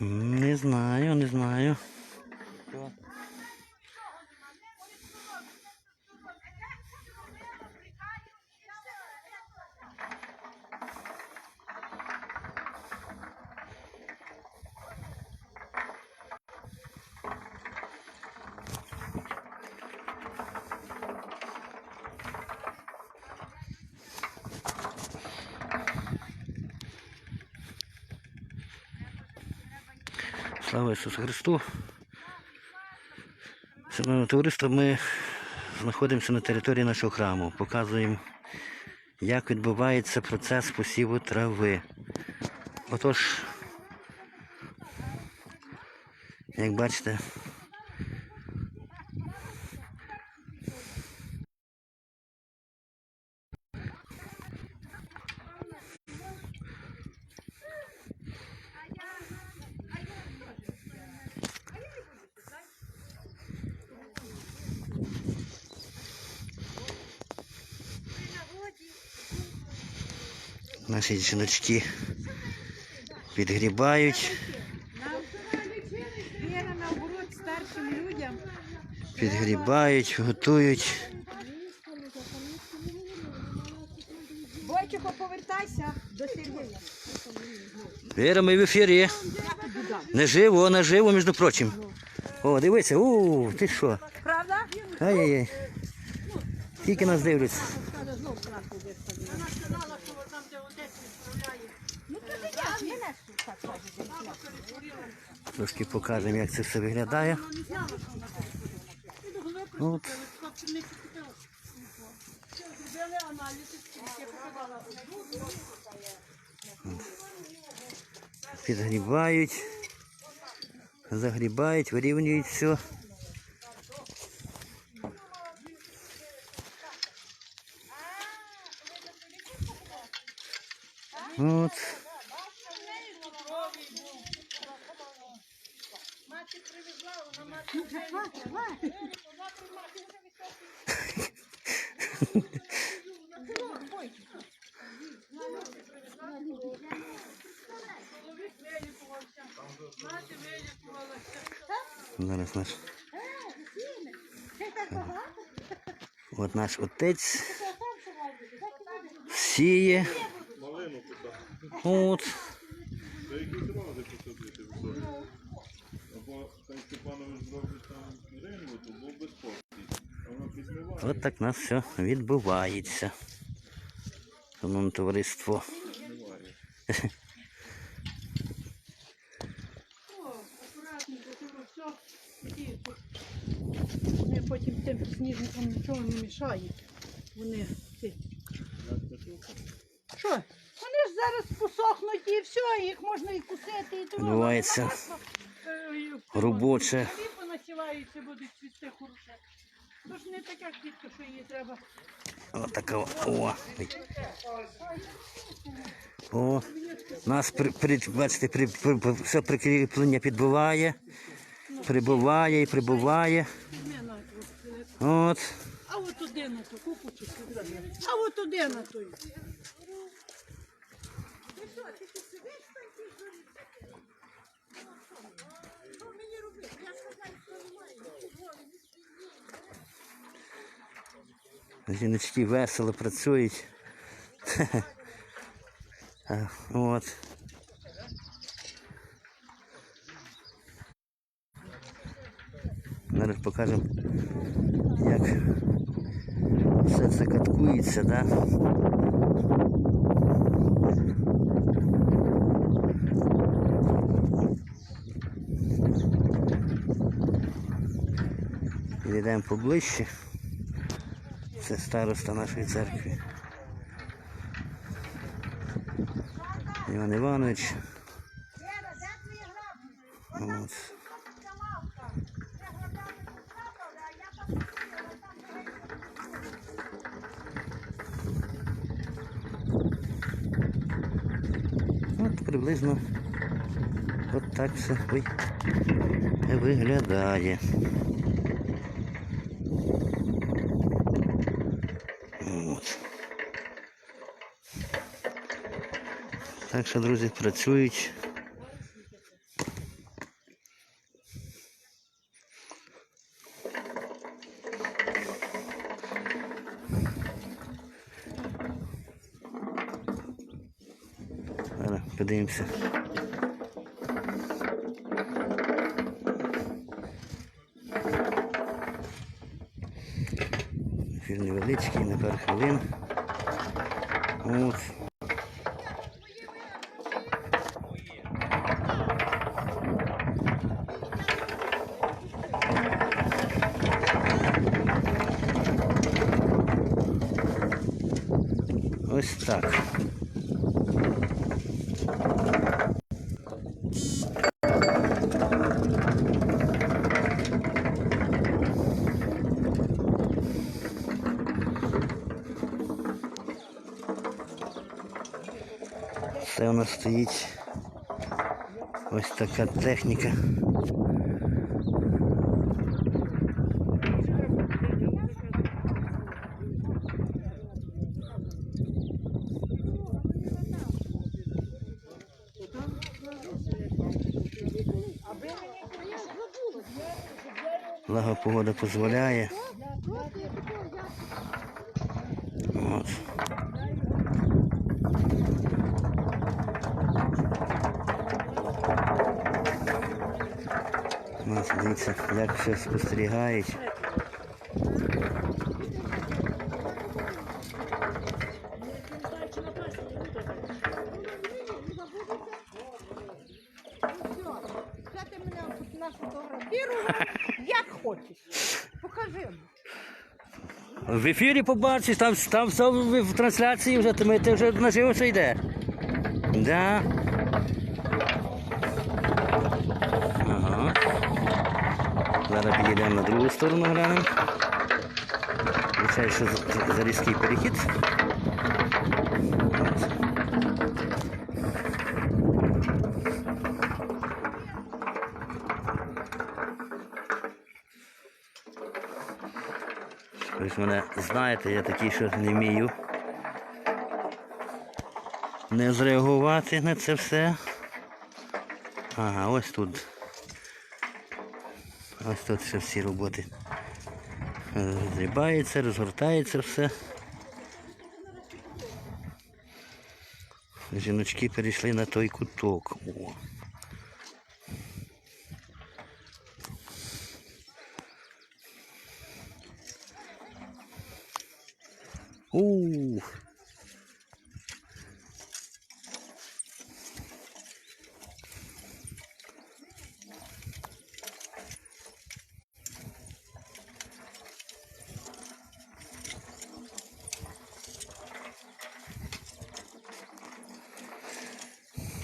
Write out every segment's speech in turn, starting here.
Не знаю, не знаю. Слава Ісусу Христу. Шановне товариство, ми знаходимося на території нашого храму. Показуємо, як відбувається процес посіву трави. Отож, як бачите, наші жіночки підгрібають, підгрібають, готують. Бойчико, повертайся до Сергія. Віра, ми в ефірі. Наживо, наживо, між прочим. О, дивися, у, ти що? Правда? Ай-яй-яй. Тільки нас дивляться. Трошки покажемо, як це все виглядає. От. Підгрібають, загрібають, вирівнюють все. От. Зараз наш. От наш отець сіє. От. Та якісь ради посадити Високі. Або зробить там рингу, то був би спокій. А воно підмиває. От так у нас все відбувається. Шановне товариство. Вони потім тим сніжникам нічого не мішають. Вони ці. Що? Вони ж зараз посохнуть і все, їх можна і кусити, і тому. Відбувається робоче. Всі понасіваються, будуть цвісти хороше. Тож не така квітка, що її треба. Така. О. О. Нас при, при, бачите, при, при, все прикріплення підбиває. Прибуває і прибуває. От. А от туди на ту, купу А от туди на ту. Жіночки весело працюють. От. Зараз покажемо, як все це каткується, да? Підійдемо поближче. Це староста нашої церкви. Іван Іванович. От. От приблизно от так все виглядає. Так що, друзі, працюють. Зараз подивимося. Ефір невеличкий на пару хвилин. От. Це у нас стоїть ось така техніка. Благо погода дозволяє. От. Ось, дивіться, як все спостерігають. Як хочеш. Покажи. В ефірі побачиш, там, там в трансляції вже, ти, ти вже наживо все йде. Да. Зараз підійдемо на другу сторону глянемо. Звичайно, за, різкий перехід. Ви ж мене знаєте, я такий, що не вмію не зреагувати на це все. Ага, ось тут. Ось тут ще всі роботи. Зрібається, розгортається все. Жіночки перейшли на той куток. О.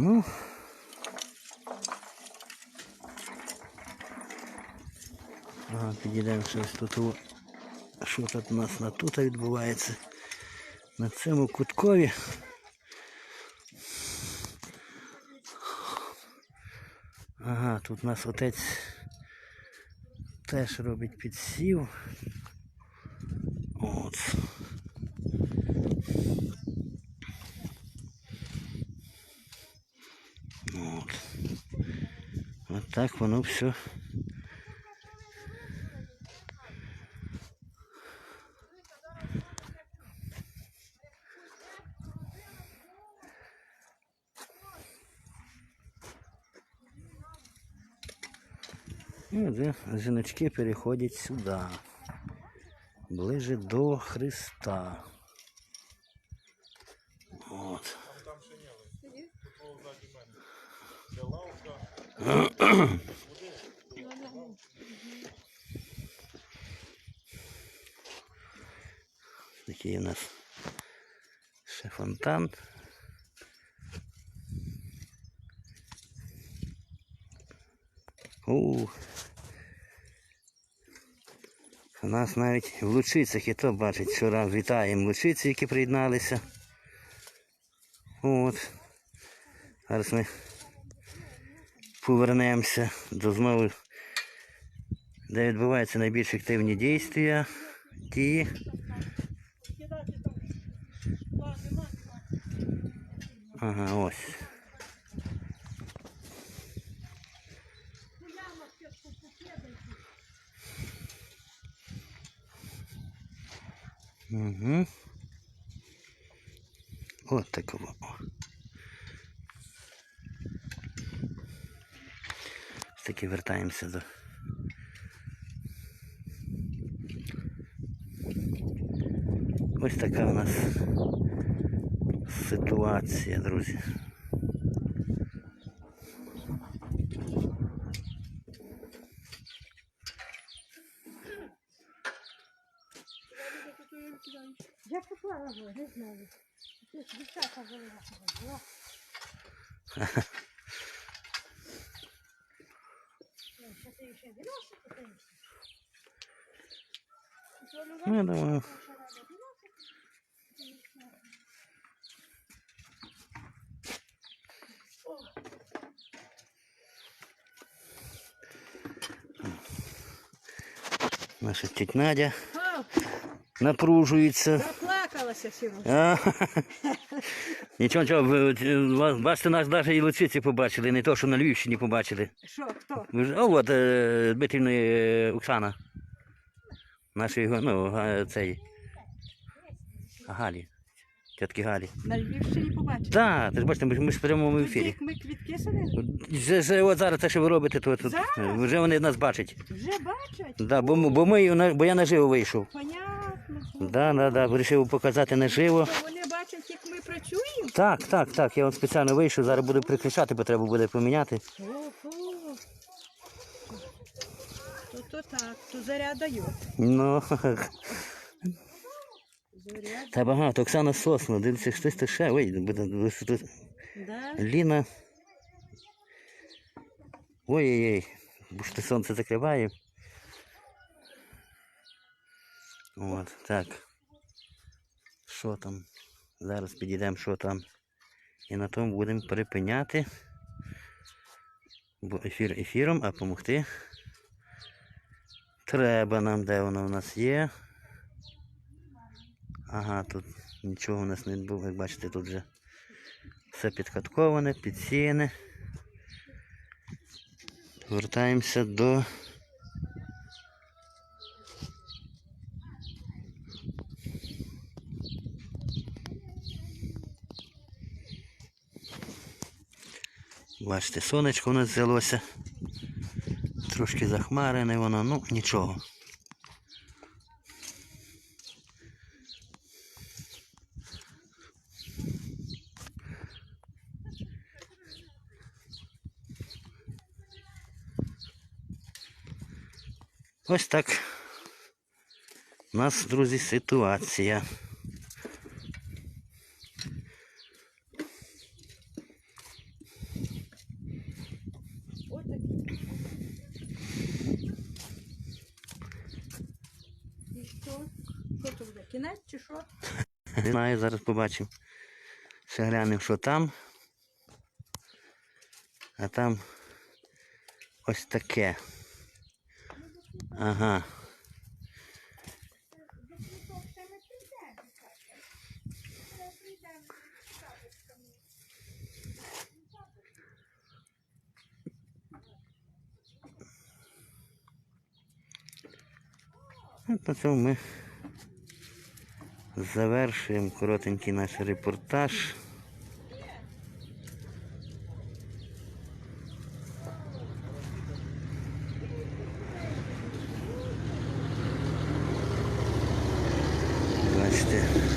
Ну. Ага, підійдемо щось тут. Що тут у нас на тут відбувається? На цьому куткові. Ага, тут у нас отець теж робить підсів. От. Так воно все. І вже жіночки переходять сюди. Ближе до Христа. Такий у нас ще фонтан. У. Нас навіть в Лучицях і то бачить, раз вітаємо Лучиці, які приєдналися. От. Зараз ми повернемося до знову, де відбуваються найбільш активні дійства. Ті. Ага, ось. Угу. От такого. Таки вертаємося до. Ось така у нас ситуація, друзі. Я поклала, не знаю. Дівчата залила. Не думаю. Наша тетя Надя а. напружується. Сьогодні. А, Нічого, нічого, бачите, нас навіть і лициці побачили, не то, що на Львівщині побачили. Що, хто? Ви ж, о, от е, Дмитрівна е, Оксана. Нашої, ну, га- цей. Галі. Тітки Галі. На Львівщині побачили. Так, ти ж бачите, ми, ж- ми ж в прямому ефірі. як ми квітки садили? От зараз те, що ви робите, то, то, Зараз? вже вони нас бачать. Вже бачать? Да, бо, ми- бо, ми, бо я наживо вийшов. Понятно. Да, да, да, вирішив показати наживо. Вони бачать, як ми працюємо? Так, так, так, я от спеціально вийшов, зараз буду прикрашати, бо треба буде поміняти. Ого. То, то так, то заряд дає. Ну, та багато, Оксана Сосна, дивіться, хтось то ще, ой, буде, тут да. Ліна. Ой-ой-ой, бо ж те сонце закриває. От, так. Що там? Зараз підійдемо, що там. І на тому будемо припиняти. Бо ефір ефіром, а допомогти. Треба нам, де воно у нас є. Ага, тут нічого у нас не було, як бачите, тут вже все підкатковане, підсіяне. Вертаємося до. Бачите, сонечко у нас взялося. Трошки захмарене воно, ну нічого. Ось так. У нас, друзі, ситуація. Отакі. І що? Що то буде? Кінець чи що? Не знаю, зараз побачимо. Ще глянемо, що там. А там ось таке. Ага. От на цьому ми завершуємо коротенький наш репортаж. Бачите,